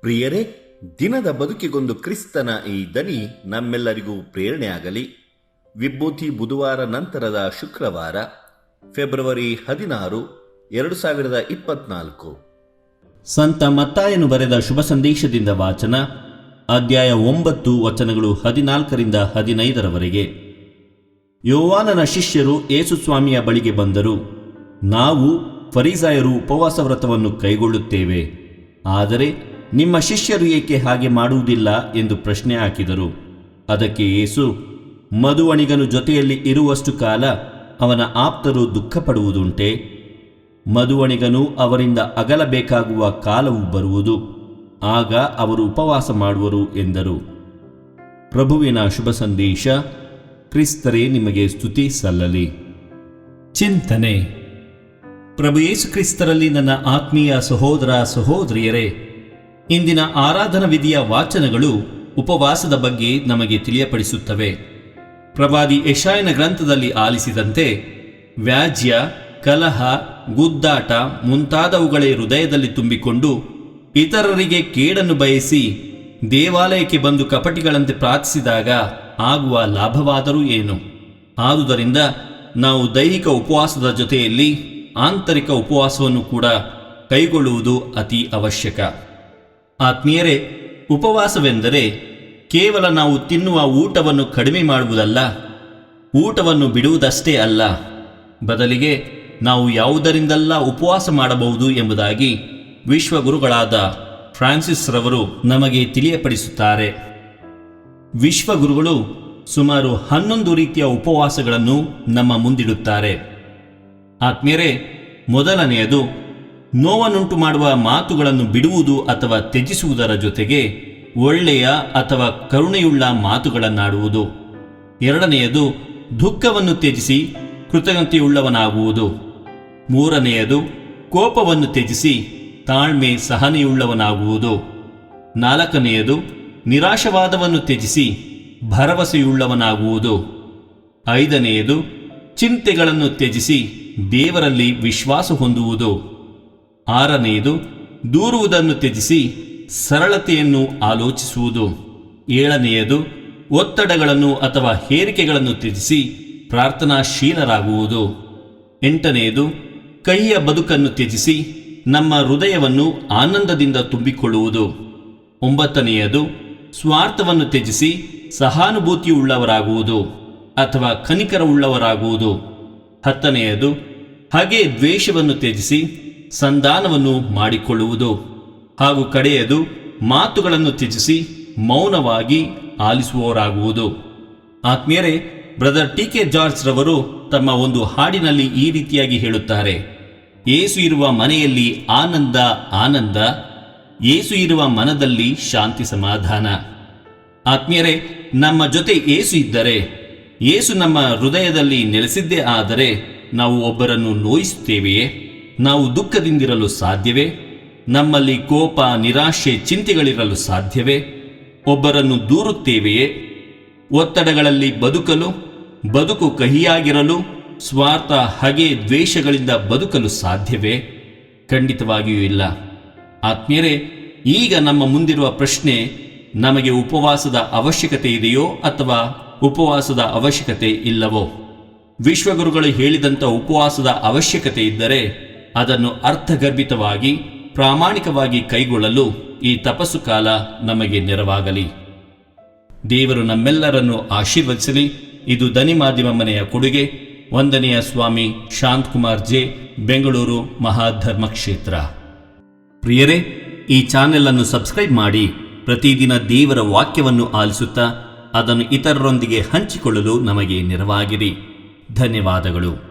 ಪ್ರಿಯರೇ, ದಿನದ ಬದುಕಿಗೊಂದು ಕ್ರಿಸ್ತನ ಈ ದನಿ ನಮ್ಮೆಲ್ಲರಿಗೂ ಪ್ರೇರಣೆಯಾಗಲಿ. ವಿಭೂತಿ ಬುಧವಾರ ನಂತರದ ಶುಕ್ರವಾರ, ಫೆಬ್ರವರಿ ಹದಿನಾರು, ಎರಡು ಸಾವಿರದ ಇಪ್ಪತ್ನಾಲ್ಕು. ಸಂತ ಮತ್ತಾಯನು ಬರೆದ ಶುಭ ಸಂದೇಶದಿಂದ ವಾಚನ, ಅಧ್ಯಾಯ ಒಂಬತ್ತು, ವಚನಗಳು ಹದಿನಾಲ್ಕರಿಂದ ಹದಿನೈದರವರೆಗೆ. ಯೋವಾನನ ಶಿಷ್ಯರು ಯೇಸುಸ್ವಾಮಿಯ ಬಳಿಗೆ ಬಂದರು. ನಾವು, ಫರೀಸಾಯರು ಉಪವಾಸ ವ್ರತವನ್ನು ಕೈಗೊಳ್ಳುತ್ತೇವೆ. ಆದರೆ ನಿಮ್ಮ ಶಿಷ್ಯರು ಏಕೆ ಹಾಗೆ ಮಾಡುವುದಿಲ್ಲ ಎಂದು ಪ್ರಶ್ನೆ ಹಾಕಿದರು. ಅದಕ್ಕೆ ಯೇಸು, ಮಧುವಣಿಗನು ಜೊತೆಯಲ್ಲಿ ಇರುವಷ್ಟು ಕಾಲ ಅವನ ಆಪ್ತರು ದುಃಖಪಡುವುದುಂಟೆ? ಮಧುವಣಿಗನು ಅವರಿಂದ ಅಗಲಬೇಕಾಗುವ ಕಾಲವು ಬರುವುದು. ಆಗ ಅವರು ಉಪವಾಸ ಮಾಡುವರು ಎಂದರು. ಪ್ರಭುವಿನ ಶುಭ ಸಂದೇಶ, ಕ್ರಿಸ್ತರೇ ನಿಮಗೆ ಸ್ತುತಿ ಸಲ್ಲಲಿ. ಚಿಂತನೆ. ಪ್ರಭು ಯೇಸು ಕ್ರಿಸ್ತರಲ್ಲಿ ನನ್ನ ಆತ್ಮೀಯ ಸಹೋದರ ಸಹೋದರಿಯರೇ ಇಂದಿನ ಆರಾಧನಾ ವಿಧಿಯ ವಾಚನಗಳು ಉಪವಾಸದ ಬಗ್ಗೆ ನಮಗೆ ತಿಳಿಯಪಡಿಸುತ್ತವೆ. ಪ್ರವಾದಿ ಯಶಾಯನ ಗ್ರಂಥದಲ್ಲಿ ಆಲಿಸಿದಂತೆ, ವ್ಯಾಜ್ಯ, ಕಲಹ, ಗುದ್ದಾಟ ಮುಂತಾದವುಗಳೇ ಹೃದಯದಲ್ಲಿ ತುಂಬಿಕೊಂಡು ಇತರರಿಗೆ ಕೇಡನ್ನು ಬಯಸಿ ದೇವಾಲಯಕ್ಕೆ ಬಂದು ಕಪಟಿಗಳಂತೆ ಪ್ರಾರ್ಥಿಸಿದಾಗ ಆಗುವ ಲಾಭವಾದರೂ ಏನು? ಆದುದರಿಂದ ನಾವು ದೈಹಿಕ ಉಪವಾಸದ ಜೊತೆಯಲ್ಲಿ ಆಂತರಿಕ ಉಪವಾಸವನ್ನು ಕೂಡ ಕೈಗೊಳ್ಳುವುದು ಅತಿ ಅವಶ್ಯಕ. ಆತ್ಮೀಯರೇ, ಉಪವಾಸವೆಂದರೆ ಕೇವಲ ನಾವು ತಿನ್ನುವ ಊಟವನ್ನು ಕಡಿಮೆ ಮಾಡುವುದಲ್ಲ, ಊಟವನ್ನು ಬಿಡುವುದಷ್ಟೇ ಅಲ್ಲ. ಬದಲಿಗೆ ನಾವು ಯಾವುದರಿಂದಲ್ಲ ಉಪವಾಸ ಮಾಡಬಹುದು ಎಂಬುದಾಗಿ ವಿಶ್ವಗುರುಗಳಾದ ಫ್ರಾನ್ಸಿಸ್ ರವರು ನಮಗೆ ತಿಳಿಯಪಡಿಸುತ್ತಾರೆ. ವಿಶ್ವಗುರುಗಳು ಸುಮಾರು ಹನ್ನೊಂದು ರೀತಿಯ ಉಪವಾಸಗಳನ್ನು ನಮ್ಮ ಮುಂದಿಡುತ್ತಾರೆ. ಆತ್ಮೀಯರೇ, ಮೊದಲನೆಯದು ನೋವನ್ನುಂಟು ಮಾಡುವ ಮಾತುಗಳನ್ನು ಬಿಡುವುದು ಅಥವಾ ತ್ಯಜಿಸುವುದರ ಜೊತೆಗೆ ಒಳ್ಳೆಯ ಅಥವಾ ಕರುಣೆಯುಳ್ಳ ಮಾತುಗಳನ್ನಾಡುವುದು. ಎರಡನೆಯದು, ದುಃಖವನ್ನು ತ್ಯಜಿಸಿ ಕೃತಜ್ಞತೆಯುಳ್ಳವನಾಗುವುದು. ಮೂರನೆಯದು, ಕೋಪವನ್ನು ತ್ಯಜಿಸಿ ತಾಳ್ಮೆ ಸಹನೆಯುಳ್ಳವನಾಗುವುದು. ನಾಲ್ಕನೆಯದು, ನಿರಾಶವಾದವನ್ನು ತ್ಯಜಿಸಿ ಭರವಸೆಯುಳ್ಳವನಾಗುವುದು. ಐದನೆಯದು, ಚಿಂತೆಗಳನ್ನು ತ್ಯಜಿಸಿ ದೇವರಲ್ಲಿ ವಿಶ್ವಾಸ ಹೊಂದುವುದು. ಆರನೆಯದು, ದೂರುವುದನ್ನು ತ್ಯಜಿಸಿ ಸರಳತೆಯನ್ನು ಆಲೋಚಿಸುವುದು. ಏಳನೆಯದು, ಒತ್ತಡಗಳನ್ನು ಅಥವಾ ಹೇರಿಕೆಗಳನ್ನು ತ್ಯಜಿಸಿ ಪ್ರಾರ್ಥನಾಶೀಲರಾಗುವುದು. ಎಂಟನೆಯದು, ಕಹಿಯ ಬದುಕನ್ನು ತ್ಯಜಿಸಿ ನಮ್ಮ ಹೃದಯವನ್ನು ಆನಂದದಿಂದ ತುಂಬಿಕೊಳ್ಳುವುದು. ಒಂಬತ್ತನೆಯದು, ಸ್ವಾರ್ಥವನ್ನು ತ್ಯಜಿಸಿ ಸಹಾನುಭೂತಿಯುಳ್ಳವರಾಗುವುದು ಅಥವಾ ಕನಿಕರವುಳ್ಳವರಾಗುವುದು. ಹತ್ತನೆಯದು, ಹಾಗೆ ದ್ವೇಷವನ್ನು ತ್ಯಜಿಸಿ ಸಂಧಾನವನ್ನು ಮಾಡಿಕೊಳ್ಳುವುದು ಹಾಗೂ ಕಡೆಯದು ಮಾತುಗಳನ್ನು ತ್ಯಜಿಸಿ ಮೌನವಾಗಿ ಆಲಿಸುವವರಾಗುವುದು. ಆತ್ಮೀಯರೇ, ಬ್ರದರ್ ಟಿ ಕೆ ಜಾರ್ಜ್ ರವರು ತಮ್ಮ ಒಂದು ಹಾಡಿನಲ್ಲಿ ಈ ರೀತಿಯಾಗಿ ಹೇಳುತ್ತಾರೆ. ಏಸು ಇರುವ ಮನೆಯಲ್ಲಿ ಆನಂದ ಆನಂದ ಏಸು ಇರುವ ಮನದಲ್ಲಿ ಶಾಂತಿ ಸಮಾಧಾನ. ಆತ್ಮೀಯರೇ, ನಮ್ಮ ಜೊತೆ ಏಸು ಇದ್ದರೆ ಏಸು ನಮ್ಮ ಹೃದಯದಲ್ಲಿ ನೆಲೆಸಿದ್ದೇ ಆದರೆ ನಾವು ಒಬ್ಬರನ್ನು ನೋಯಿಸುತ್ತೇವೆಯೇ? ನಾವು ದುಃಖದಿಂದಿರಲು ಸಾಧ್ಯವೇ? ನಮ್ಮಲ್ಲಿ ಕೋಪ, ನಿರಾಶೆ, ಚಿಂತೆಗಳಿರಲು ಸಾಧ್ಯವೇ? ಒಬ್ಬರನ್ನು ದೂರುತ್ತೇವೆಯೇ? ಒತ್ತಡಗಳಲ್ಲಿ ಬದುಕಲು, ಬದುಕು ಕಹಿಯಾಗಿರಲು, ಸ್ವಾರ್ಥ, ಹಗೆ, ದ್ವೇಷಗಳಿಂದ ಬದುಕಲು ಸಾಧ್ಯವೇ? ಖಂಡಿತವಾಗಿಯೂ ಇಲ್ಲ. ಆತ್ಮೀಯರೇ, ಈಗ ನಮ್ಮ ಮುಂದಿರುವ ಪ್ರಶ್ನೆ, ನಮಗೆ ಉಪವಾಸದ ಅವಶ್ಯಕತೆ ಇದೆಯೋ ಅಥವಾ ಉಪವಾಸದ ಅವಶ್ಯಕತೆ ಇಲ್ಲವೋ? ವಿಶ್ವಗುರುಗಳು ಹೇಳಿದಂಥ ಉಪವಾಸದ ಅವಶ್ಯಕತೆ ಇದ್ದರೆ ಅದನ್ನು ಅರ್ಥಗರ್ಭಿತವಾಗಿ, ಪ್ರಾಮಾಣಿಕವಾಗಿ ಕೈಗೊಳ್ಳಲು ಈ ತಪಸ್ಸು ಕಾಲ ನಮಗೆ ನೆರವಾಗಲಿ. ದೇವರು ನಮ್ಮೆಲ್ಲರನ್ನು ಆಶೀರ್ವದಿಸಲಿ. ಇದು ದನಿ ಮಾಧ್ಯಮ ಮನೆಯ ಕೊಡುಗೆ. ವಂದನೆಯ ಸ್ವಾಮಿ ಶಾಂತ್ ಕುಮಾರ್ ಜೆ, ಬೆಂಗಳೂರು ಮಹಾಧರ್ಮ ಕ್ಷೇತ್ರ. ಪ್ರಿಯರೇ, ಈ ಚಾನೆಲ್ ಅನ್ನು ಸಬ್ಸ್ಕ್ರೈಬ್ ಮಾಡಿ, ಪ್ರತಿದಿನ ದೇವರ ವಾಕ್ಯವನ್ನು ಆಲಿಸುತ್ತಾ, ಅದನ್ನು ಇತರರೊಂದಿಗೆ ಹಂಚಿಕೊಳ್ಳಲು ನಮಗೆ ನೆರವಾಗಿರಿ ಧನ್ಯವಾದಗಳು.